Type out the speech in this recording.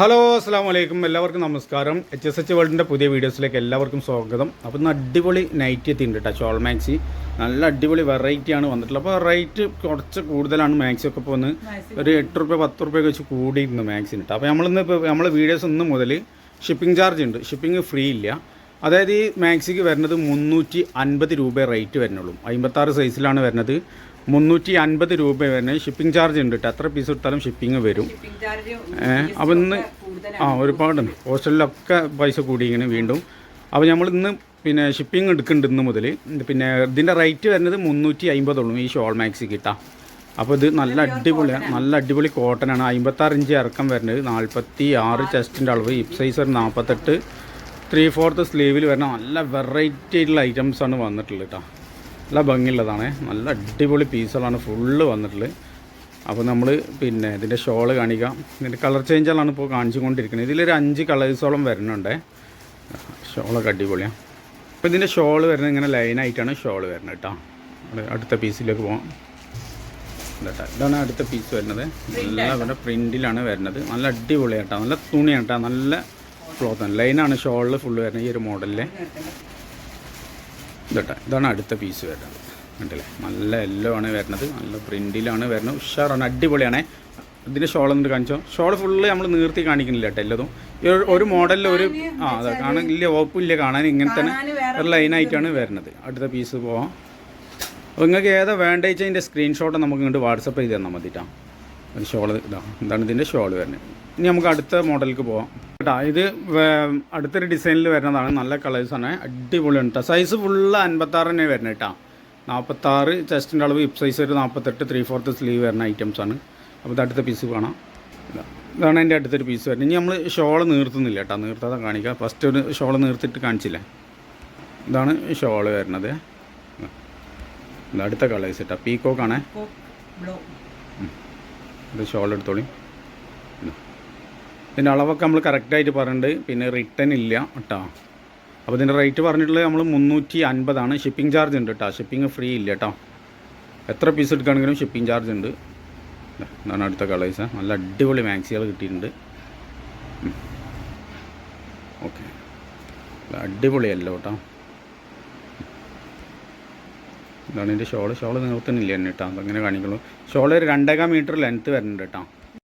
Hello അസ്സാം വലൈക്കും എല്ലാവർക്കും നമസ്കാരം. എച്ച് എസ് എച്ച് വേൾഡിന്റെ പുതിയ വീഡിയോസിലേക്ക് എല്ലാവർക്കും സ്വാഗതം. അപ്പോൾ ഇന്ന് അടിപൊളി നൈറ്റ് എത്തിയിട്ടുണ്ട് കേട്ടോ ഷോൾ മാക്സി. നല്ല അടിപൊളി വെറൈറ്റി ആണ് വന്നിട്ടുള്ളത്. അപ്പോൾ റേറ്റ് കുറച്ച് കൂടുതലാണ് മാക്സി ഒക്കെ ഇപ്പോൾ ഒന്ന് ഒരു എട്ട് റുപ്യ പത്ത് റുപ്യ വെച്ച് കൂടിയിരുന്നു മാക്സിന് കേട്ടോ അപ്പോൾ നമ്മളിന്ന് ഇപ്പോൾ നമ്മൾ വീഡിയോസ് ഒന്ന് മുതൽ ഷിപ്പിംഗ് ചാർജ് ഉണ്ട്. ഷിപ്പിംഗ് ഫ്രീ ഇല്ല. അതായത് ഈ മാക്സിക്ക് വരുന്നത് മുന്നൂറ്റി അൻപത് രൂപ റേറ്റ് വരുന്നുള്ളൂ. അമ്പത്താറ് സൈസിലാണ് വരുന്നത്. മുന്നൂറ്റി അൻപത് രൂപ വരുന്നത് ഷിപ്പിംഗ് ചാർജ് ഉണ്ട് കേട്ടോ എത്ര പീസ് എടുത്താലും ഷിപ്പിംഗ് വരും. അപ്പം ഇന്ന് ആ ഒരുപാടുണ്ട് ഹോസ്റ്റലിലൊക്കെ പൈസ കൂടി ഇങ്ങനെ വീണ്ടും. അപ്പോൾ നമ്മൾ ഇന്ന് പിന്നെ ഷിപ്പിംഗ് എടുക്കുന്നുണ്ട് ഇന്ന് മുതൽ പിന്നെ ഇതിന്റെ റേറ്റ് വരുന്നത് മുന്നൂറ്റി അമ്പതുള്ളൂ ഈ ഷോൾ മാക്സി കിട്ടാം അപ്പോൾ ഇത് നല്ല അടിപൊളിയാണ് നല്ല അടിപൊളി കോട്ടനാണ് അമ്പത്താറ് ഇഞ്ച് ഇറക്കം വരുന്നത്. നാൽപ്പത്തി ആറ് ചെസ്റ്റിന്റെ അളവ്. ഹിപ്പ് സൈസ് ഒരു നാൽപ്പത്തെട്ട് ത്രീ ഫോർത്ത് സ്ലീവിൽ വരുന്ന നല്ല വെറൈറ്റി ആയിട്ടുള്ള ഐറ്റംസാണ് വന്നിട്ടുള്ളത് കേട്ടോ നല്ല ഭംഗിയുള്ളതാണ്. നല്ല അടിപൊളി പീസുകളാണ് ഫുള്ള് വന്നിട്ടുള്ളത്. അപ്പോൾ നമ്മൾ പിന്നെ ഇതിന്റെ ഷോൾ കാണിക്കാം. ഇതിന്റെ കളർ ചേഞ്ചുകളാണ് ഇപ്പോൾ കാണിച്ചു കൊണ്ടിരിക്കുന്നത് ഇതിലൊരു അഞ്ച് കളേഴ്സോളം വരുന്നുണ്ട്. ഷോളൊക്കെ അടിപൊളിയാണ് അപ്പോൾ ഇതിന്റെ ഷോൾ വരുന്നത് ഇങ്ങനെ ലൈനായിട്ടാണ് ഷോൾ വരുന്നത് കേട്ടോ. അടുത്ത പീസിലേക്ക് പോകാം കേട്ടോ ഇതാണ് അടുത്ത പീസ് വരുന്നത്. നല്ല ഇവിടെ പ്രിന്റിലാണ് വരുന്നത്. നല്ല അടിപൊളിയാട്ടോ നല്ല തുണിയാണ് കേട്ടോ നല്ല ക്ലോത്താണ് ലൈനാണ് ഷോളിൽ ഫുള്ള് വരുന്നത് ഈ ഒരു മോഡലിൽ ഇതട്ടെ. ഇതാണ് അടുത്ത പീസ് വരുന്നത്. കണ്ടില്ലേ? നല്ല എല്ലോ ആണ് വരുന്നത്. നല്ല പ്രിന്റിലാണ് വരുന്നത്. ഉഷാറാണ്. അടിപൊളിയാണേ. ഇതിന്റെ ഷോൾ എന്നിട്ട് കാണിച്ചോ? ഷോൾ ഫുള്ള് നമ്മൾ നീർത്തി കാണിക്കുന്നില്ല കേട്ടോ എല്ലതും. ഒരു- മോഡലിൽ ഒരു ആ അതെ. കാണാൻ ഇല്ല വകുപ്പില്ല കാണാൻ ഇങ്ങനെ തന്നെ ഒരു ലൈനായിട്ടാണ് വരുന്നത്. അടുത്ത പീസ് പോവാം. അപ്പോൾ നിങ്ങൾക്ക് ഏതാ വേണ്ട വെച്ചാൽ ഇതിന്റെ സ്ക്രീൻഷോട്ട് നമുക്ക് ഇങ്ങോട്ട് വാട്സപ്പ് ചെയ്ത് തന്നാൽ മതി കേട്ടോ ഒരു ഷോൾ ഇതാ എന്താണ് ഇതിന്റെ ഷോൾ വരുന്നത്. ഇനി നമുക്ക് അടുത്ത മോഡലിലേക്ക് പോവാം. കേട്ടോ ഇത് അടുത്തൊരു ഡിസൈനിൽ വരുന്നതാണ്. നല്ല കളേഴ്സ് ആണ്. അടിപൊളിയാണ് കേട്ടോ സൈസ് ഫുള്ള് അൻപത്താറ് തന്നെ വരുന്നത് കേട്ടോ. നാൽപ്പത്താറ് ചെസ്റ്റിന്റെ അളവ് ഹിപ്പ് സൈസ് ഒരു നാൽപ്പത്തെട്ട് ത്രീ ഫോർത്ത് സ്ലീവ് വരുന്ന ഐറ്റംസ് ആണ്. അപ്പോൾ ഇത് അടുത്ത പീസ് കാണാം. ഇതാ. ഇതാണ് എന്റെ അടുത്തൊരു പീസ് വരുന്നത്. ഇനി നമ്മൾ ഷോൾ നീർത്തുന്നില്ല കേട്ടോ. നീർത്താതെ കാണിക്കുക ഫസ്റ്റ് ഒരു ഷോൾ നീർത്തിട്ട് കാണിച്ചില്ലേ? ഇതാണ് ഷോൾ വരുന്നത്. ഇത് അടുത്ത കളേഴ്സ് കേട്ടോ. പീക്കോക്കാണേ ഇത് ഷോൾ എടുത്തോളി. ഇതാ. ഇതിന്റെ അളവൊക്കെ നമ്മൾ കറക്റ്റായിട്ട് പറഞ്ഞിട്ടുണ്ട്. പിന്നെ റിട്ടേൺ ഇല്ല കേട്ടോ. അപ്പോൾ ഇതിന്റെ റേറ്റ് പറഞ്ഞിട്ടുള്ളത് നമ്മൾ മുന്നൂറ്റി അൻപതാണ് ഷിപ്പിംഗ് ചാർജ് ഉണ്ട് കേട്ടോ. ഷിപ്പിംഗ് ഫ്രീ ഇല്ല കേട്ടോ. എത്ര പീസ് എടുക്കുകയാണെങ്കിലും ഷിപ്പിംഗ് ചാർജ് ഉണ്ട്. ഇതാ, ഇതാണ് അടുത്ത കളേഴ്സ് നല്ല അടിപൊളി മാക്സികൾ കിട്ടിയിട്ടുണ്ട്. ഓക്കെ അടിപൊളിയല്ലോ കേട്ടോ. ഇതാണ് ഇതിന്റെ ഷോൾ. ഷോൾ നിർത്തുന്നില്ല എന്നെ കേട്ടോ. അങ്ങനെ കാണിക്കുള്ളൂ. ഷോൾ ഒരു രണ്ടേകാൽ മീറ്റർ ലെങ്ത്ത് വരുന്നുണ്ട് കേട്ടോ.